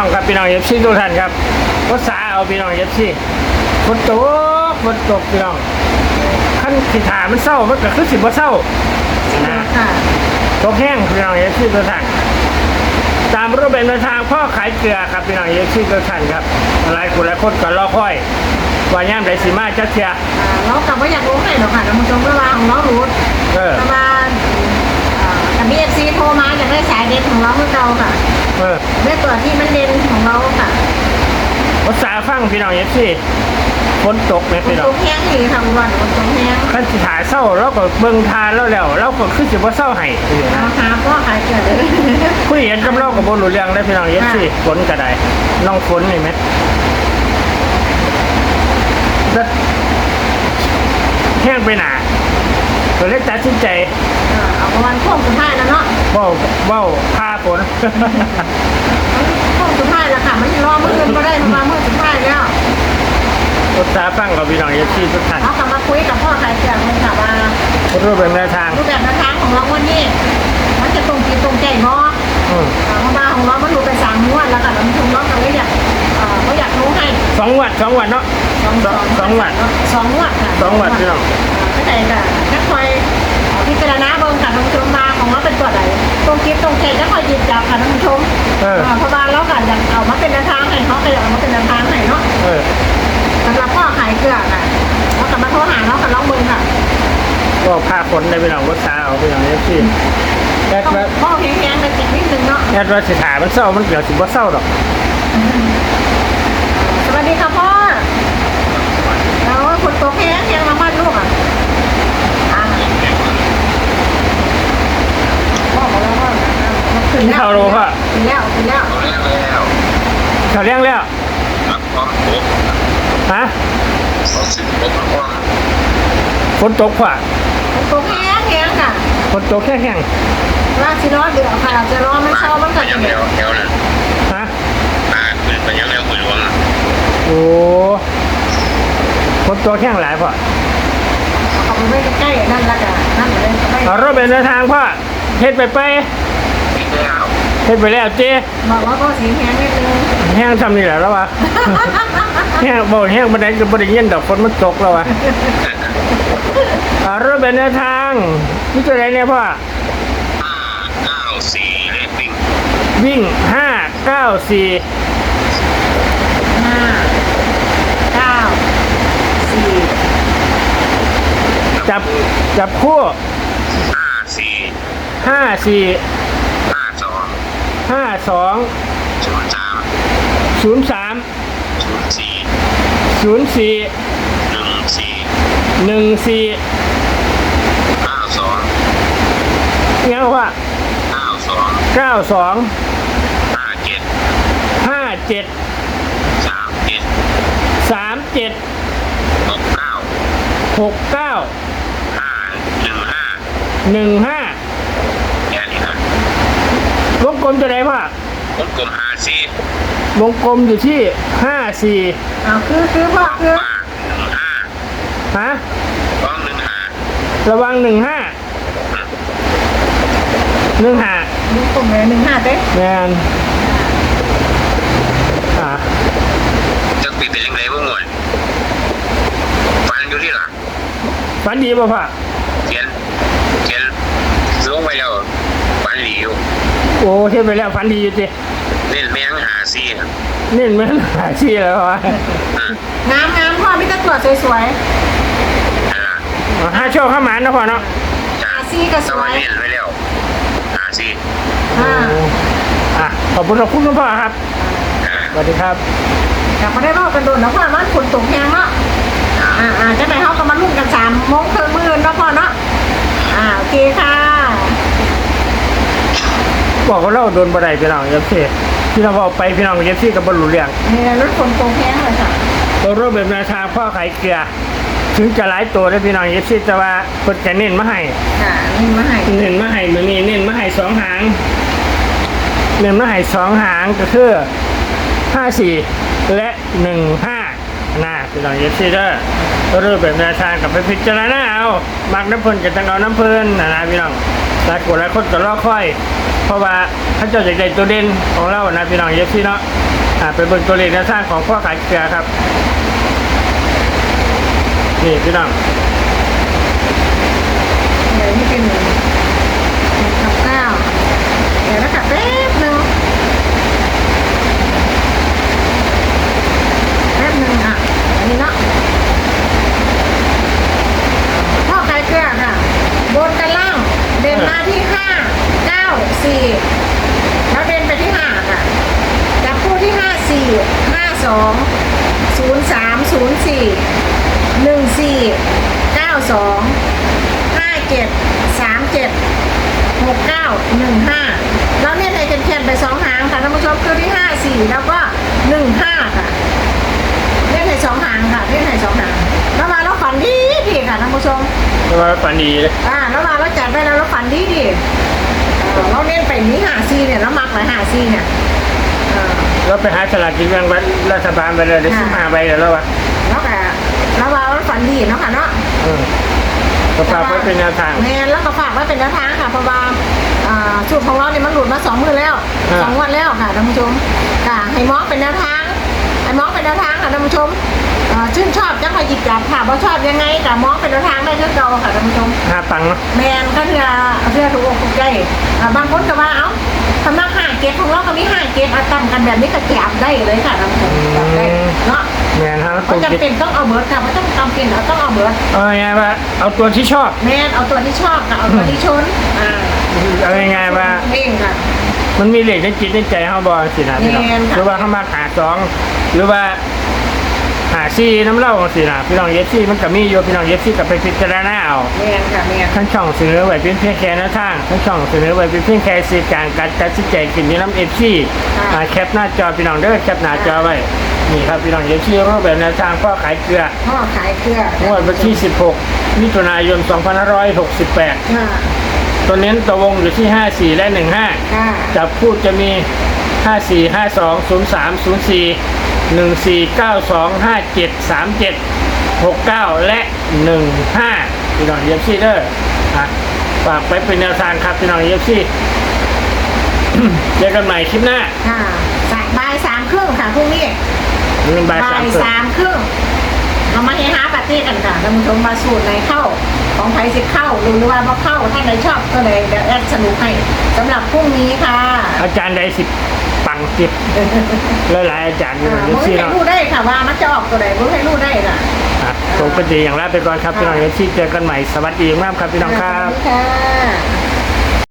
ช่องครับพี่น้องเอฟซีทุกท่านครับภาษาเอาพี่น้องเอฟซีฝนตกฝนตกพี่น้องขั้นขีถามันเศร้ามันก็คือสิบ่เศร้านะค่ะตกแห้งพี่น้องเอฟซีทุกท่านตามรูปแบบแนวทางพ่อขายเกลือครับพี่น้องเอฟซีทุกท่านครับหลายคนหลายคนก็รอคอยว่าย่ามไดสิมาจักเทียอ่าเรากลับว่าอยากรู้ให้หรอกค่ะท่านผู้ชมเวลาของเรารู้ ออได้ตัวที่มันเด่นของเราค่ะภาษาฟังพี่น้องเอฟซีฝนตกไหมคนพี่น้อตงกแห้งอีกค่ะวันคนตกแห้งขั้นสิถาเศร้าเราก็เบิ่งทานแล้วแล้วเราก็คือสิบ่เศร้าให้อยู่นะราคาก็ขายเกิดเลยคุยเห็นกับเรากับบนรู้เรื่องได้พี่น้องเย็ดสิฝนก็ได้น้องฝนนี่ไหมจะแห้งไปหนาก็เลยตัดสินใจ เออเอาประมาณช่วงสุดท้ายแล้วเนาะเว้าเว้าพาฝน ช่วงสุดท้ายแล้วค่ะ มันรอมื่ออื่นก็ได้ประมาณมื่อสุดท้ายแล้วอุตสาห์ฟังกับพี่น้องเย็ดสิทุกท่านเรากลับมาคุยกับพ่อขายเกิดเลยค่ะว่ารูปแบบแนวทางรูปแบบแนวทางของเราวันนี้ มันจะตรงจิตตรงใจเนาะ อืมอ่าเพราะว่าของเรามันดูไปสามงวดแล้วค่ะท่านผู้ชมเราก็เลยอยากเอ่อเขาอยากรู้ให้สองวัดสองวัดเนาะสองสองสองงวดสองงวดค่ะสองงวดพี่น้องเข้าใจค่ะนักคอย เอออ่าเพราะว่าเราก็อยากเอามาเป็นแนวทางให้เขาก็อยากเอามาเป็นแนวทางให้เนาะเออสำหรับพ่อขายเกลือค่ะเรากลับมาโทรหาเรากับน้องเบิ่งค่ะก็พาฝนได้พี่น้องอุตสาห์เอาพี่น้องเย็ดสิแอดต้องว่าพ่อแห้งๆกันจิตนิดนึงเนาะ แอดว่าสิถามันเศร้ามันเดี๋ยวสิบ่เศร้าดอก สวัสดีค่ะพ่อแล้วคุณโตแห้งยังมาบ้านลูกอะอ่าพ่อบอกแล้วว่าขึ้น กินแล้วข้าวโลพ่อขึ้นแล้วขึ้นแล้วเอาแล้วแล้วเขาเลี้ยงแล้วรับความตกฮะเขาสิบตกความฝนตกผ่าคุณโตแห้งแห้งค่ะฝนตกแค่แห้งว่าสิร้อนเดือดค่ะจะร้อนไม่เช้ามันก็ยัจะงเดืแล้อวดแล้วนั่นฮะตาขึ้นไปยังแล้วคุยรวมโอ้ฝนตกแห้งหลายพ่อเอาไปไว้ใกล้ๆนั่นละกันนั่นเลยไม่เอารถเป็นทางพ่อเฮ็ดไปไปอีกแล้ว เฮ็ดไปแล้วเจ๊บอกว่าพ่อสีแห้งนิดนึงแห้งทำนี่แหละแล้ววะแห้งบ่แห้งบันไดจะบ่ได้ยินดอกฝนมันตกแล้ววะเอารถเป็นทางนี่ตัวไหนเนี่ยพ่อห้าเก้าสี่เลขวิ่งวิ่งห้าเก้าสี่ห้าเก้าสี่จับจับคู่ห้าสี่ห้าสี่ห้าสอง ห้าสองศูนย์สามศูนย์สามศูนย์สี่ศูนย์สี่หนึ่งสี่หนึ่งสี่ห้าสองเงี้ยว่าเก้าสองเก้าสองห้าเจ็ดห้าเจ็ดสามเจ็ดสามเจ็ดหกเก้าหกเก้าห้าหนึ่งห้าหนึ่งห้า แค่นี้นะ วงก ลมจะไหนพ่อวงกลมห้าสี่วงกลมอยู่ที่ห้าสี่เอาคือคือพ่อคือป้าหนึ่งห้าฮะต้องหนึ่งห้าระวังหนึ่งห้าหนึ่งห้าดูกลุ่มเลยหนึ่งห้าเต้แมนอ่าจะปีเป็นยังไงบ้างหน่วยฟันอยู่ที่หลังฝันดีป่ะพ่อ เขียนเขียนลงไปแล้วฟันหลีอยู่ โอ้ เทียบไปแล้วฝันดีอยู่จิเล่นแมงหาซีครับนี่เหมือนหาชี้แล้ววะอะงามงามพ่อไม่ต้องตรวจสวยอะห้าโชว์เข้ามานะพ่อเนาะๆอาซีก็สสววัสยดีไว้แล้วหาซีอ่าอะขอบคุณขอบคุณคุณพ่อครับอะสวัสดีครับ แต่พอได้บอกกันโดนนะพ่อมันฝนตกแห้งเนาะอ่าอ่าจะไปเขาก็มาลุ่มกันสามโมงครึ่งมื้อเนาะพ่อเนาะอ่าโอเคค่ะ บอกว่าเราโดนบันไดพี่น้องเอฟซีพี่น้องบอกไปพี่น้องเอฟซีกับบรรลุเรื่องเนี่ยรถฝนตกแห้งเลยค่ะตัวรูปแบบแนวทางพ่อขายเกลือ ถึงจะหลายตัวได้พี่น้องเอฟซีแต่ว่าเพิ่นจะเน้นมาให้ค่ะนี่มาให้เน้นมาให้มือนี้เน้นมาให้สองหางเน้นมาให้สองหางก็คือห้าสี่และหนึ่งห้านะพี่น้องเอฟซีเด้อตัวรูปแบบแนวทางกับไปพิจารณาเอามักน้ำเพลินกับตังเอาน้ำเพลินนะนะพี่น้องหลายคนหลายคนก็รอค่อย เพราะว่าท่านเจ้าอยากได้ตัวเด่นของเรานะพี่น้องเยซี่เนาะอ่าไปเบิ่งตัวเลขแนวทางของพ่อขายเกลือครับ นี่พี่น้อง ไหนไม่เป็นหนึ่งกับเก้าเดี๋ยวนะคะแป๊บหนึ่งแป๊บหนึ่งอะอันนี้เนาะพ่อขายเกลือค่ะ บนกันล่าง เดินมาที่ห้าเก้าสี่แล้วเดินไปที่ห้าค่ะจับคู่ที่ห้าสี่ห้าสองศูนย์สามศูนย์สี่ หนึ่งสี่เก้าสองห้าเจ็ดสามเจ็ดหกเก้าหนึ่งห้าแล้วเนี่ยในเขียนๆไปสองหางค่ะท่านผู้ชมคือที่ห้าสี่แล้วก็หนึ่งห้าค่ะเล่นในสองหางค่ะเล่นในสองหางแล้วมาแล้วฝันดีดีค่ะท่านผู้ชมเพราะว่าฝันดีเลยอ่าแล้วมาแล้วจัดไปแล้วแล้วฝันดีดีเอ่อเราเน้นไปนี้หาซีเนี่ยแล้วมักไปหาซีเนี่ยเอ่อเราไปหาฉลากกินแบ่งรัฐบาลไปเลยได้สิบห้าใบแล้ววะ นดีเนาะค่ะเนาะเออก็ฝากไว้เป็นแนวทาง แมนแล้วก็ฝากไว้เป็นแนวทางค่ะเพราะว่าอ่าสูตรของเราเนี่ยมันหลุดมาสองมือแล้วอ่า สองวันแล้วค่ะท่านผู้ชมค่ะให้มองเป็นแนวทางให้มองเป็นแนวทางค่ะท่านผู้ชมเอ่อชื่นชอบจังไปหยิบจับค่ะบ่ชอบยังไงก็มองเป็นแนวทางได้เท่าเก่าค่ะท่านผู้ชม ห้าปังเนาะ แมนก็เถื่อเถื่อถูกอกถูกใจอ่าบางคนก็ว่าเอ้าสำนักห้าเกตของเราก็มีห้าเกตอาตั้มกันแบบนี้ก็แจบได้เลยค่ะท่านผู้ชมแจบได้เนาะ แมนฮะตรก็งจำจิตเป็นต้องเอาเบิร์ดค่ะไม่ต้องจำเป็นเอาต้องเอาเบิร์ดเอาง่ายๆว่าเอาตัวที่ชอบ แมนเอาตัวที่ชอบค่ะเอาตัวที่ชนอ่าเอาง่ายๆว่าเองค่ะ มันมีเหล็กในจิตในใจเขาบอสินะพี่น้องแม่นค่ะ หรือว่าเขามาหาสองหรือว่าหาซี่น้ำเหล่าสินะพี่น้องเยสซี่มันก็มีอยู่พี่น้องเยสซี่กับไปพิจารณาเอา แมนค่ะแมน ทั้งช่องเสนอไว้เป็นเพียงแค่หน้าทางทั้งช่องเสนอไว้เป็นเพียงแค่สื่อกลางการตัดสินใจกินนี้น้ำเอฟซีมาแคปหน้าจอพี่น้องเด้อแคปหน้าจอไว้ นี่ครับพี่น้องเยสซี่รูปแบบแนวทางพ่อขายเกลือพ่อขายเกลืองวดวันที่ 16 มิถุนายน 2568 ค่ะตัวเน้นตัววงอยู่ที่ 54 และ 15 ค่ะจับพูดจะมี 54 52 03 04 1492 57 37 69 และ 15 พี่น้องเยฟซีเดอร์อะฝากไปเป็นแนวทางครับพี่น้องเยฟซี เจอกันใหม่คลิปหน้า ค่ะสายบ่ายสามครึ่งค่ะพรุ่งนี้ หนึ่งบ่ายบ่าสามยครึ่งสามครึ่งเรามาเฮฮาปาร์ตี้กันค่ะท่านผู้ชมมาสูตรไหนเข้า ของไทยสิเข้าหรือว่าบ่เข้าท่านใดชอบก็เลยเดี๋ยวแอดสรุปให้สำหรับพรุ่งนี้ค่ะอาจารย์ใดสิปังจิบหลายๆอาจารย์อยู่อ่าเยมึฟงซีให้เนาะรู้ได้ค่ะว่ามันจะออกตัวไหนมึงให้รู้ได้ค่ะอะผมปฏิอย่างลาไปก่อนครับพี่น้องเยฟซีเจอกันใหม่สวัสดีมากครับพี่น้องครับ สวัสดีค่ะ